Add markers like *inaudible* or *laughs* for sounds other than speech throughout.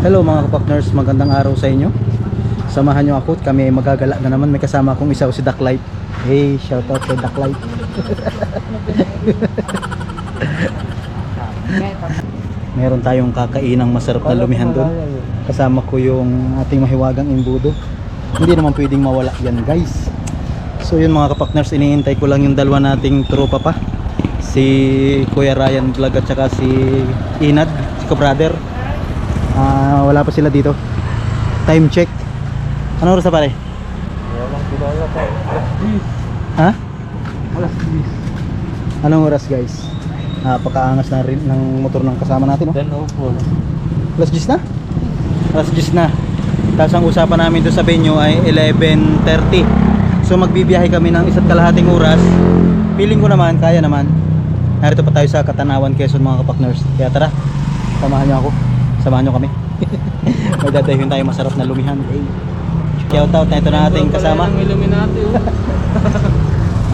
Hello mga kapakners, magandang araw sa inyo. Samahan nyo ako kami ay magagala na naman. May kasama akong isa o si Ducklight. Hey, shout out kay Ducklight. *laughs* Meron tayong kakainang masarap na lumihan doon. Kasama ko yung ating mahiwagang imbudo. Hindi naman pwedeng mawala yan guys. So yun mga kapakners, iniintay ko lang yung dalawa nating tropa pa. Si Kuya Ryan Vlog at saka si Inad, si brother. Ah, wala pa sila dito. Time check. Ano oras na pare? Walang kilala pa. Ha? Alas 10. Anong oras guys? Napakaangas na rin ng motor ng kasama natin. No? 10.04. Alas 10 na? Alas 10 na. Tapos ang usapan namin doon sa venue ay 11.30. So magbibiyahe kami ng isa't kalahating oras. Feeling ko naman, kaya naman. Narito pa tayo sa Katanawan, Quezon mga kapakners. Kaya tara, samahan nyo ako. Samahan nyo kami. *laughs* May tayo masarap na lumihan. Hey. Shout out na ito na ating kasama. Oh. *laughs*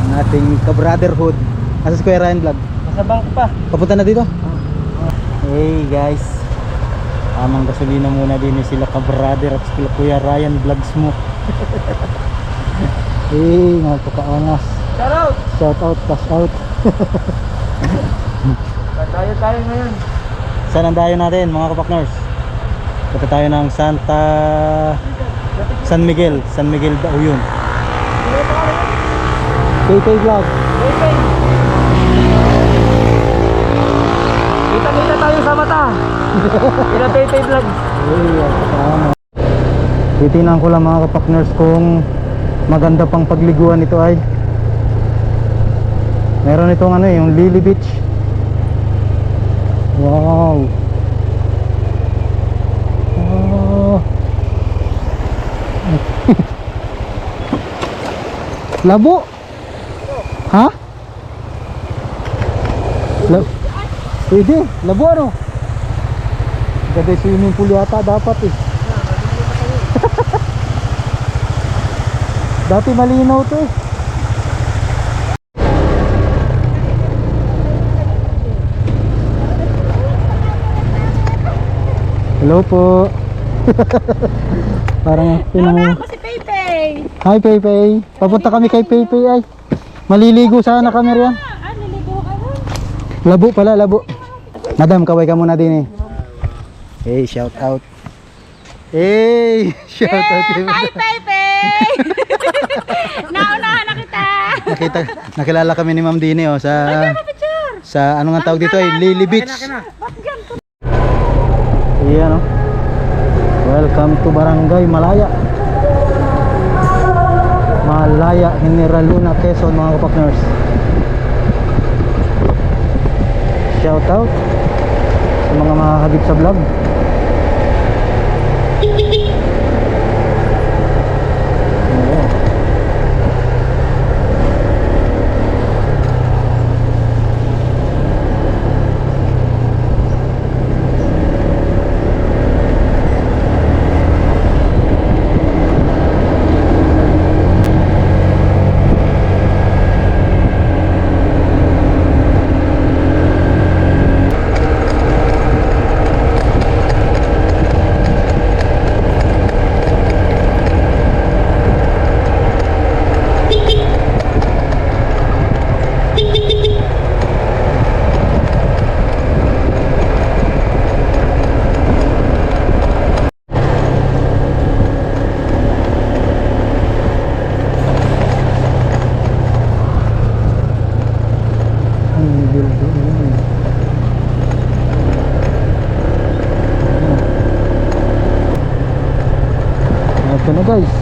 Ang ating ka-brotherhood. Asa si Kuya Ryan Vlog? Nasa bank pa. Papunta na dito? Hey guys. Amang gasolina muna din eh, sila ka-brother at sila Kuya Ryan Vlogs mo. *laughs* hey, napakaangas. Shout out! Shout out, cash out. Tayo tayo ngayon. Saan ang dayo natin mga kapakners? Punta tayo ng Santa San Miguel. San Miguel daw yun. KK Vlog. Kita-kita tayo sa mata. *laughs* Pinatay-tay vlog. Hey, napakaangas. Titinan ko lang mga kapakners kung maganda pang pagliguan ito ay meron itong ano eh, yung Lily Beach wow. Oh. *laughs* labo. Ha? La pwede. Labo ano? Yung swimming pool yata dapat eh. *laughs* Dati malinaw to eh. Hello po. *laughs* Parang pinang... ako si Pepe. Hi Pepe. Papunta kami kay Pepe ay. Maliligo sana kami riyan. Ah, niligo ka na. Labo pala, labo. Madam, kaway ka muna din eh. Hey, shout out. Hey, *laughs* shout out. Eh, hi Pepe. *laughs* Naunahan na kita. Nakita, nakilala kami ni Ma'am Dini oh, sa sa ano nga tawag dito ay Lily Beach. Iyan oh. Welcome to Barangay Malaya. Malaya, General Luna, Quezon mga kapakners. Shout out sa mga makakagip sa vlog. Ayan. Ang building yun. Ito na guys.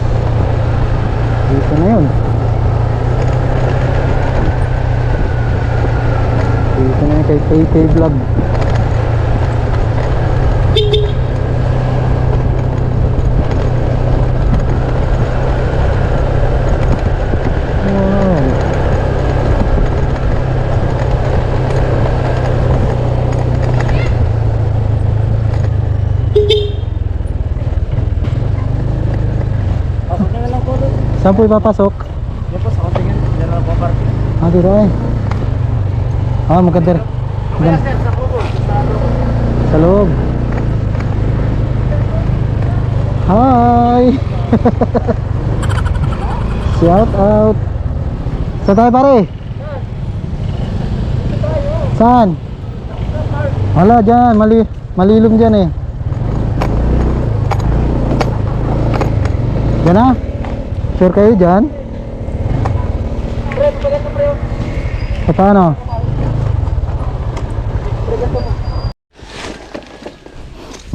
Dito na yun. Dito na yun kay KK Vlog. Wow. Saan po ipapasok? Yan po sa kontingin. Po parking. Ah, dito ay. Ah, maganda rin. Kaya sir, sa kubo. Sa loob. Sa loob. Hi! *laughs* Shout out! Saan tayo pare? Saan? Wala dyan, mali, malilom dyan eh. Na? Sure kayo dyan? So, paano?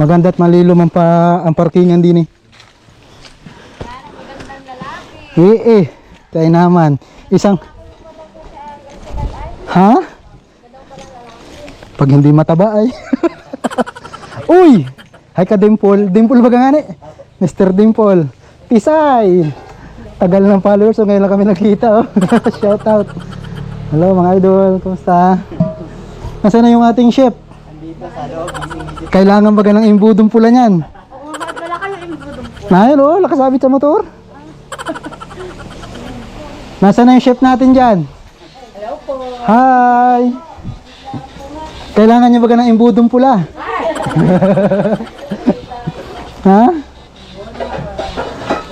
Maganda at malilom ang, pa, ang parkingan din eh. Eh eh, tayo naman. Isang... Ha? Pag hindi mataba ay. *laughs* Uy! Hi ka Dimple. Dimple ba nga ni? Mr. Dimple. Pisay! Tagal ng followers so ngayon lang kami nakita. Oh. *laughs* Shout out. Hello mga idol, kumusta? Nasaan na yung ating chef? Kailangan baga ng imbudong pula niyan. Oo, bakit wala kayo imbudong po? Ayun oh, nakasabit sa motor. Nasaan na yung chef natin dyan? Hello po. Hi! Kailangan niya baga ng imbudong pula? *laughs* ha?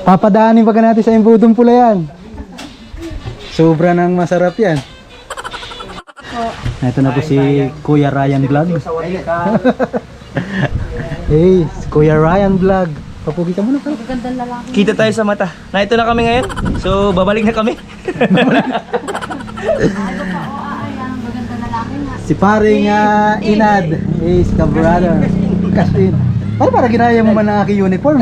Papadaanin baga natin sa imbudong pula yan. Sobra nang masarap yan. Ito na po si Kuya Ryan Vlog. *laughs* hey, si Kuya Ryan Vlog. Papugi ka muna pala. Magandang lalaki. Kita tayo sa mata. Na ito na kami ngayon. So, babalik na kami. *laughs* Si paring uh, Inad. Hey, si ka-brother. *laughs* Kastin. Paano para ginaya mo man ang aking uniform?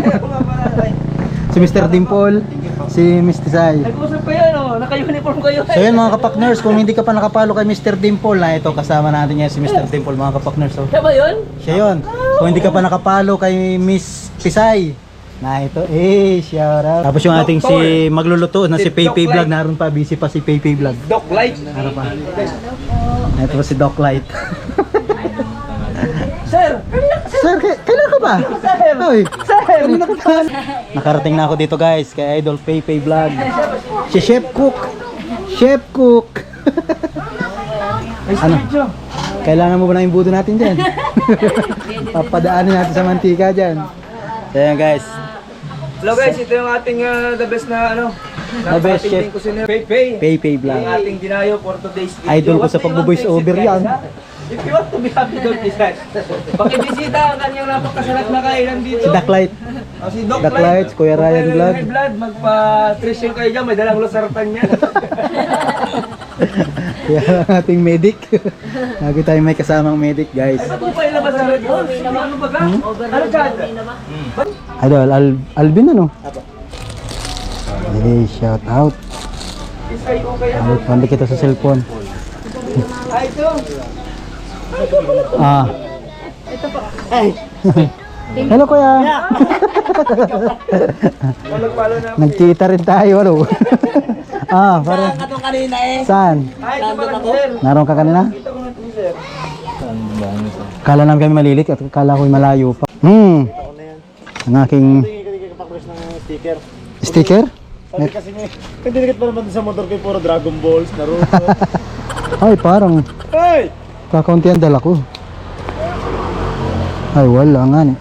Si Mr. Dimple, si Miss Tisay. Nag-usap kayo, no? Naka-uniform kayo. So yun mga kapakners, kung hindi ka pa nakapalo kay Mr. Dimple, na ito kasama natin yan si Mr. Dimple mga kapakners. So, Siya ba yun? siya yun. Kung hindi ka pa nakapalo kay Miss Tisay, na ito, eh, shout out. Tapos yung ating si magluluto na si Doc Vlog, naroon pa, busy pa si Pepe Vlog. Doc Light. Ano pa? Ito si Doc Light. *laughs* Sir! K- kailan ka ba? Sir! Oy, Sir! kanina ka pa. Nakarating na ako dito guys, kay Idol Pepe Vlog. Si Chef Cook. Chef Cook. Ano? Kailangan mo ba ng imbudo natin dyan? *laughs* Papadaanin natin sa mantika dyan. So yan guys, Hello guys, ito yung ating ah, the best na ano. The best chef. Napakatingting kusinero. Pepe. Pepe Vlog. Ang ating dinayo for today's video. Idol ko sa pagbo-voice over yan. If you want to be happy, don't be sad. Pakibisita ang kanyang napakasalat na kainan dito. Si Ducklight. Oh, si Doc Doc Light. Kuya Ryan kayo Vlog. may blood, magpa-trition kayo dyan. May dalang losartan niya. *laughs* Kaya ang ating medic. Lagi tayo may kasamang medic guys. Ano po pa yung labas na red horse? Ano ba ka? Ano ka? Idol, Al Alvin ano? Hey, shout out. Ay, pandi kita sa cellphone. Ah, ito. Ah. Hello kuya. *laughs* Nagkita rin tayo ano. *laughs* ah, parang Katong kanina eh. saan? Ay. Naroon ka kanina? Kala namin kami malilit at kala ko malayo pa. Hmm. Ang aking sticker. sticker? Sabi kasi may, kandinikit pa naman sa motor ko puro Dragon Balls, Naruto. *laughs* Ay, parang Hey! Kakaunti ang dala ko. Ay, wala nga ni.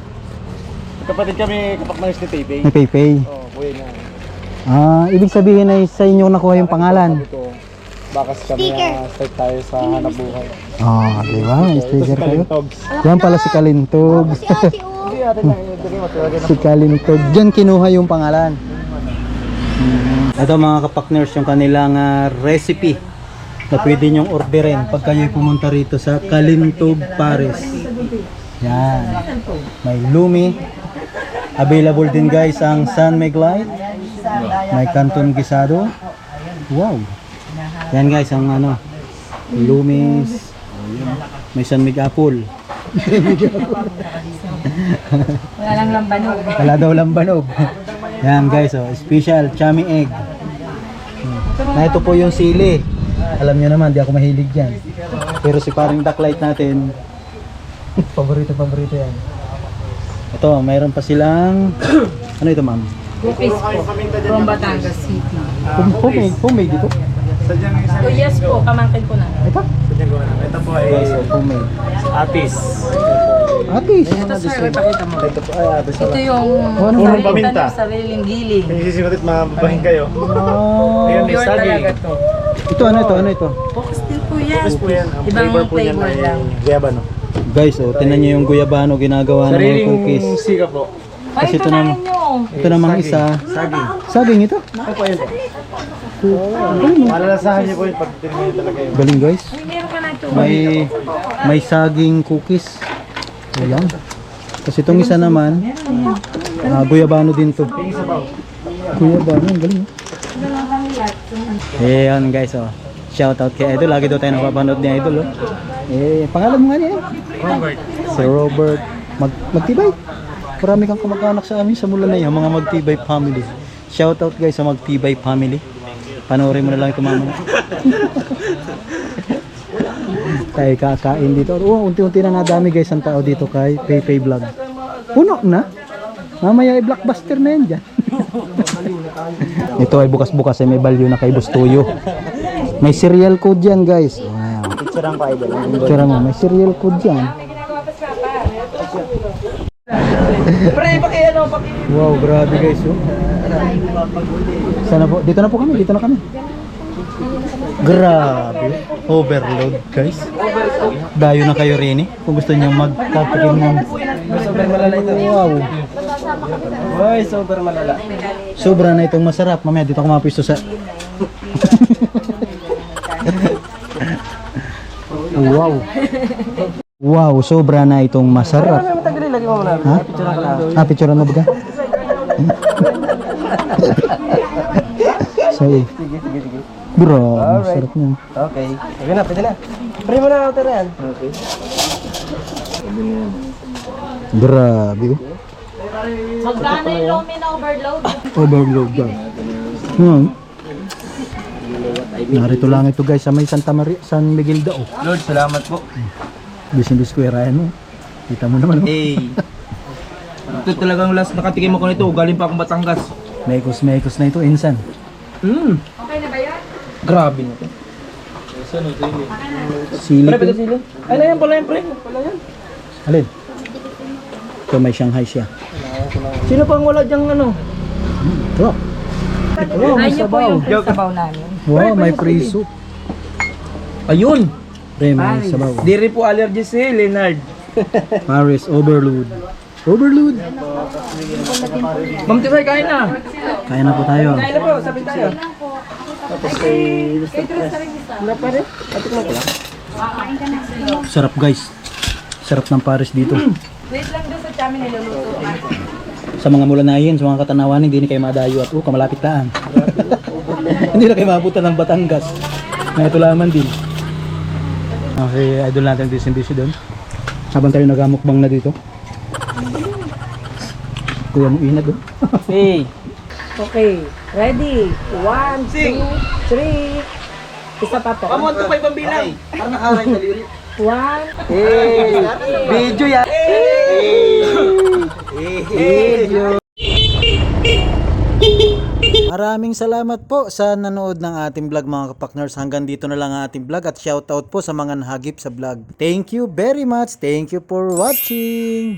Kapatid kami, kapak ng ni Pepe. May pay Oh, kuya niya. Ah, ibig sabihin ay sa inyo nakuha yung pangalan. Ito, bakas kami na start tayo sa hanap buhay. Ah, di ba? May sticker kayo. Yan pala si Kalintog. Si *laughs* Kalintog. Diyan kinuha yung pangalan. Mm. Ito mga kapakners, yung kanilang ah, recipe na pwede nyong orderin pag kayo pumunta rito sa Kalintog Paris. Yan. May lumi. Available din guys ang San Meglite. May Canton Gisado. Wow. Yan guys ang ano. Lumis. May San Mig Apple. *laughs* Wala lang lambanog. Wala daw lambanog. Yan guys, oh, special chami egg. Na ito po yung sili. Alam nyo naman, di ako mahilig yan. Pero si paring ducklight natin, paborito paborito yan. Ito, mayroon pa silang, *clears throat* ano ito ma'am? Cookies po. From Batangas City. Pum pumig, pumig ito. Oh yes po, pamangkin ko na. Ito? Sadyang gawa namin. Ito po ay Guys, oh, pumig. Atis. Atis. Ito sir, ipakita mo. Ito po, ay, abis Ito yung Ano? Sariling paminta. sariling giling. May sisimulit, mababahin kayo. Ah, Ayan, may Pure saging. talaga to. Ito ano ito, ano ito? Focus din po yan. Tapos po yan, ang Ibang flavor po flavor ay lang. guyabano. Guys, oh, tinan niyo yung guyabano ginagawa ng mga cookies. sika po. Ay, Kasi ito ito na naman-. Ito namang Saging. isa. Saging. Saging ito. Ano po yun? Malalasahan niyo po yun pag tinignan niyo talaga yun. Galing guys. May may saging cookies. Ayan. Kasi itong isa naman, ah, guyabano din to. Guyabano, galing. Ayan guys, oh. Shout out kay Idol. Lagi daw tayo napapanood ni Idol, oh. Eh, pangalan mo nga niya. Robert. Si Robert Mag Magtibay. Marami kang kamag-anak sa amin sa mula na yan, mga Magtibay family. Shout out guys sa Magtibay family. Panoorin mo na lang ito mamaya. *laughs* tayo kakain dito. Oh, unti-unti na nadami guys ang tao dito kay Pepe Vlog. Puno na. Mamaya ay blockbuster na yan dyan. *laughs* ito ay bukas-bukas ay may value na kay Bustuyo. May serial code yan guys. Wow. Picturean ko idol. Picture mo, may serial code yan. Pre, paki ano, paki... Wow, grabe guys. Oh. Sana po, dito na po kami, dito na kami. Grabe, overload guys. Dayo na kayo rin eh, kung gusto niyo magkatikim ng Sobrang malala ito. wow. Ay, sobrang malala. Sobra na itong masarap. Mamaya dito ako mapisto sa... *laughs* wow. Wow, sobra na itong masarap. Muna. Ha? Ah, picture mo ba ka? *laughs* so, sige, sige, sige. Bro, masarap niya. Okay. Sige na, pwede na. Pre mo na ako yan. Okay. Grabe. oh. Magkano yung lomi na overload? Overload daw. Hmm. Narito lang ito guys sa may Santa Maria, San Miguel daw. Lord, salamat po. Business square mo. Kita mo naman. Oh. Hey. Ito talagang last nakatikim ako nito. Galing pa akong Batangas. Mekos mekos na ito insan. Hmm. Okay na ba yan? Grabe na to. Sili Pre, ko. pwede sila. Ay, na yan pala yan, pre. Pala yan. Alin? Ito may Shanghai siya. Sino pang wala diyang ano? Ito. Ay, niyo po yung sabaw namin. Wow, may free soup. Ayun. Pre, may sabaw. Di rin po allergy si Leonard. *laughs* Paris overload. Overload. Ma'am Tisay, kain na. Kaya na po tayo. Kain na po, sabi tayo. Sarap guys. Sarap ng Paris dito. Wait lang doon sa chamin niluluto. Sa mga mulanayan, sa mga katanawan, hindi ni kayo madayo at oh, kamalapit taan. *laughs* hindi na kayo mabutan ng Batangas. Na ito laman din. Okay, idol natin busy busy doon. Habang tayo nagamukbang na dito. Kuya mo inad doon. *laughs* Hey. Okay, ready? One, Sing. two, three. Isa pa po. Come on, to five ang bilang. Parang nakaray na lirik. One, Hey. Video yan. Video. Maraming salamat po sa nanood ng ating vlog mga kapakners. Hanggang dito na lang ang ating vlog at shoutout po sa mga nahagip sa vlog. Thank you very much. Thank you for watching.